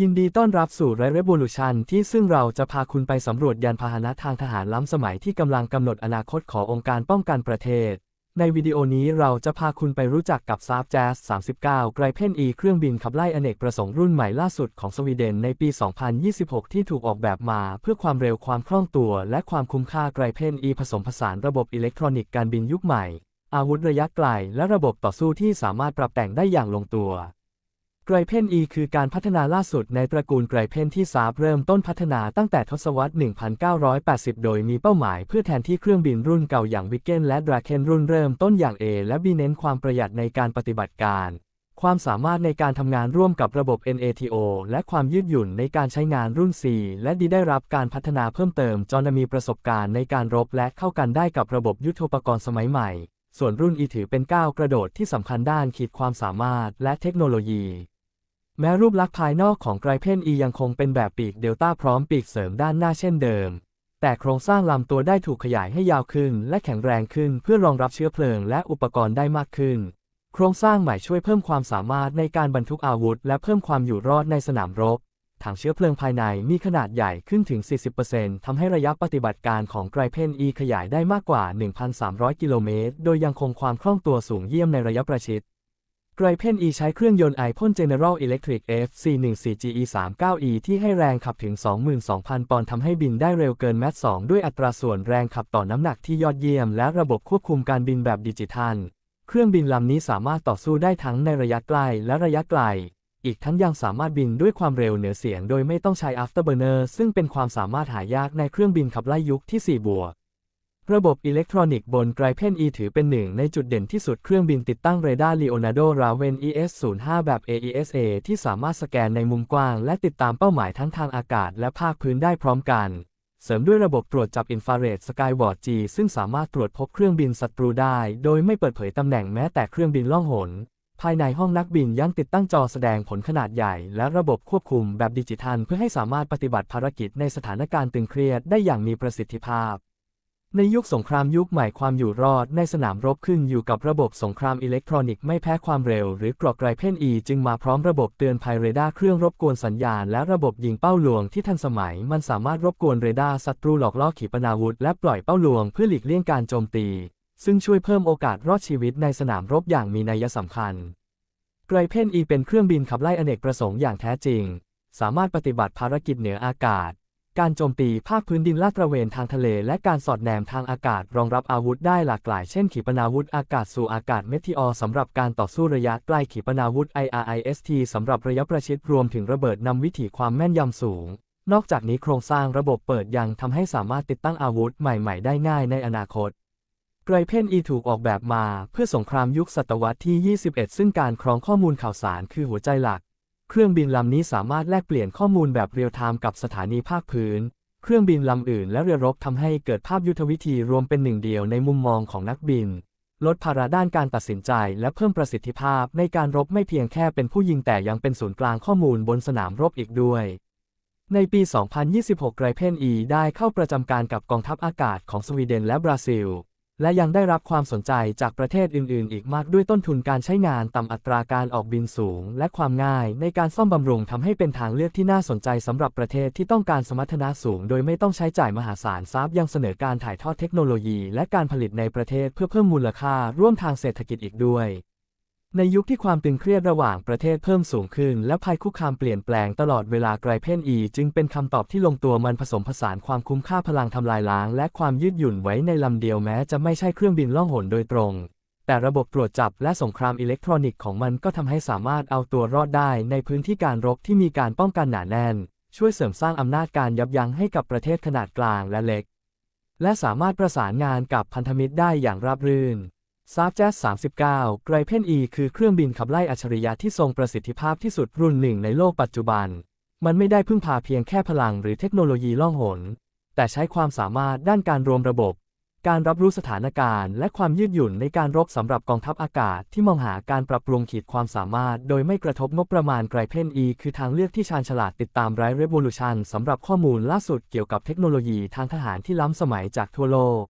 ยินดีต้อนรับสู่ไรเร v ว l u t i o n ที่ซึ่งเราจะพาคุณไปสำรวจยานพาหนะทางทหารล้ำสมัยที่กำลังกำหนดอนาคตขององค์การป้องกันประเทศ ในวิดีโอนี้เราจะพาคุณไปรู้จักกับ s a f j a z 39 ไกรเพน E เครื่องบินขับไล่อเนกประสงค์รุ่นใหม่ล่าสุดของสวีเดนในปี 2026 ที่ถูกออกแบบมาเพื่อความเร็วความคล่องตัว และความคุ้มค่าไกรเพน E ผสมผสานระบบอิเล็กทรอนิกส์การบินยุคใหม่ อาวุธระยะไกล และระบบต่อสู้ที่สามารถปรับแต่งได้อย่างลงตัว ไกรเพน E คือการพัฒนาล่าสุดในตระกูลไกรเพนที่ซาบเริ่มต้นพัฒนาตั้งแต่ทศวรรษ 1980 โดยมีเป้าหมายเพื่อแทนที่เครื่องบินรุ่นเก่าอย่างวิกเกนและดราเคนรุ่นเริ่มต้นอย่าง A และ B เน้นความประหยัดในการปฏิบัติการ ความสามารถในการทำงานร่วมกับระบบ NATO และความยืดหยุ่นในการใช้งานรุ่น C และ D ได้รับการพัฒนาเพิ่มเติมจนมีประสบการณ์ในการรบและเข้ากันได้กับระบบยุทโธปกรณ์สมัยใหม่ ส่วนรุ่น E ถือเป็นก้าวกระโดดที่สำคัญด้านขีดความสามารถและเทคโนโลยี แม้รูปลักษณ์ภายนอกของไกรเพน E ยังคงเป็นแบบปีกเดลต้าพร้อมปีกเสริมด้านหน้าเช่นเดิม แต่โครงสร้างลำตัวได้ถูกขยายให้ยาวขึ้นและแข็งแรงขึ้นเพื่อรองรับเชื้อเพลิงและอุปกรณ์ได้มากขึ้น โครงสร้างใหม่ช่วยเพิ่มความสามารถในการบรรทุกอาวุธ และเพิ่มความอยู่รอดในสนามรบ ถังเชื้อเพลิงภายในมีขนาดใหญ่ขึ้นถึง 40%ทำให้ระยะปฏิบัติการของไกรเพน E ขยายได้มากกว่า 1,300 กิโลเมตร โดยยังคงความคล่องตัวสูงเยี่ยมในระยะประชิด ไกรเพน E ใช้เครื่องยนต์ไอพ่น General Electric F414GE 39E ที่ให้แรงขับถึง 22,000 ปอนด์ทำให้บินได้เร็วเกินแมท2ด้วยอัตราส่วนแรงขับต่อน้ำหนักที่ยอดเยี่ยม และระบบควบคุมการบินแบบดิจิทัล เครื่องบินลำนี้สามารถต่อสู้ได้ทั้งในระยะใกล้และระยะไกล อีกทั้งยังสามารถบินด้วยความเร็วเหนือเสียง โดยไม่ต้องใช้ afterburner ซึ่งเป็นความสามารถหายากในเครื่องบินขับไล่ยุคที่ 4 บวก ระบบอิเล็กทรอนิกส์บนไกรเพน E ถือเป็นหนึ่งในจุดเด่นที่สุดเครื่องบินติดตั้งเรดาร์ Leonardo Raven ES-05 แบบ AESA ที่สามารถสแกนในมุมกว้าง และติดตามเป้าหมายทั้งทางอากาศและภาคพื้นได้พร้อมกัน เสริมด้วยระบบตรวจจับอินฟราเรด Skyward G ซึ่งสามารถตรวจพบเครื่องบินศัตรูได้ โดยไม่เปิดเผยตำแหน่งแม้แต่เครื่องบินล่องหน ภายในห้องนักบินยังติดตั้งจอแสดงผลขนาดใหญ่ และระบบควบคุมแบบดิจิทัล เพื่อให้สามารถปฏิบัติภารกิจในสถานการณ์ตึงเครียดได้อย่างมีประสิทธิภาพ ในยุคสงครามยุคใหม่ความอยู่รอดในสนามรบขึ้นอยู่กับระบบสงครามอิเล็กทรอนิกส์ไม่แพ้ความเร็วหรือกรอกไรเพน E จึงมาพร้อมระบบเตือนภัยเรดาร์เครื่องรบกวนสัญญาณและระบบยิงเป้าลวงที่ทันสมัย มันสามารถรบกวนเรดาร์ศัตรูหลอกล่อขีปนาวุธและปล่อยเป้าลวงเพื่อหลีกเลี่ยงการโจมตี ซึ่งช่วยเพิ่มโอกาสรอดชีวิตในสนามรบอย่างมีนัยสำคัญไกรเพน E เป็นเครื่องบินขับไล่อเนกประสงค์อย่างแท้จริง สามารถปฏิบัติภารกิจเหนืออากาศ การโจมตีภาคพื้นดินลาดตระเวนทางทะเล และการสอดแนมทางอากาศรองรับอาวุธได้หลากหลายเช่นขีปนาวุธอากาศสู่อากาศเมทิออสำหรับการต่อสู้ระยะใกล้ขีปนาวุธ IRIST สำหรับระยะประชิดรวมถึงระเบิดนำวิถีความแม่นยำสูง นอกจากนี้โครงสร้างระบบเปิดยังทำให้สามารถติดตั้งอาวุธใหม่ๆ ได้ง่ายในอนาคตไกรเพน E ถูกออกแบบมาเพื่อสงครามยุคศตวรรษที่ 21 ซึ่งการครองข้อมูลข่าวสารคือหัวใจหลัก เครื่องบินลำนี้สามารถแลกเปลี่ยนข้อมูลแบบเรียลไทม์กับสถานีภาคพื้น เครื่องบินลำอื่นและเรือรบทำให้เกิดภาพยุทธวิธีรวมเป็นหนึ่งเดียวในมุมมองของนักบิน ลดภาระด้านการตัดสินใจและเพิ่มประสิทธิภาพในการรบไม่เพียงแค่เป็นผู้ยิงแต่ยังเป็นศูนย์กลางข้อมูลบนสนามรบอีกด้วย ในปี 2026 ไกรเพน E ได้เข้าประจำการกับกองทัพอากาศของสวีเดนและบราซิล และยังได้รับความสนใจจากประเทศอื่น ๆ อีกมากด้วยต้นทุนการใช้งานต่ำอัตราการออกบินสูง และความง่ายในการซ่อมบำรุงทำให้เป็นทางเลือกที่น่าสนใจสำหรับประเทศที่ต้องการสมรรถนะสูง โดยไม่ต้องใช้จ่ายมหาศาลทราบยังเสนอการถ่ายทอดเทคโนโลยี และการผลิตในประเทศเพื่อเพิ่มมูลค่าร่วมทางเศรษฐกิจอีกด้วย ในยุคที่ความตึงเครียดระหว่างประเทศเพิ่มสูงขึ้น และภัยคุกคามเปลี่ยนแปลงตลอดเวลาไกรเพน E จึงเป็นคำตอบที่ลงตัวมันผสมผสานความคุ้มค่าพลังทำลายล้าง และความยืดหยุ่นไว้ในลำเดียวแม้จะไม่ใช่เครื่องบินล่องหนโดยตรง แต่ระบบตรวจจับและสงครามอิเล็กทรอนิกส์ของมันก็ทำให้สามารถเอาตัวรอดได้ในพื้นที่การรบที่มีการป้องกันหนาแน่น ช่วยเสริมสร้างอำนาจการยับยั้งให้กับประเทศขนาดกลางและเล็ก และสามารถประสานงานกับพันธมิตรได้อย่างราบรื่น ซาฟแจส39 ไกรเพน E คือเครื่องบินขับไล่อัจฉริยะที่ทรงประสิทธิภาพที่สุดรุ่นหนึ่งในโลกปัจจุบัน มันไม่ได้พึ่งพาเพียงแค่พลังหรือเทคโนโลยีล่องหน แต่ใช้ความสามารถด้านการรวมระบบ การรับรู้สถานการณ์ และความยืดหยุ่นในการรบสำหรับกองทัพอากาศที่มองหาการปรับปรุงขีดความสามารถ โดยไม่กระทบงบประมาณไกรเพน E คือทางเลือกที่ชาญฉลาดติดตามไร้เร v o l u t i o n สำหรับข้อมูลล่าสุดเกี่ยวกับเทคโนโลยีทางทหารที่ล้ำสมัยจากทั่วโลก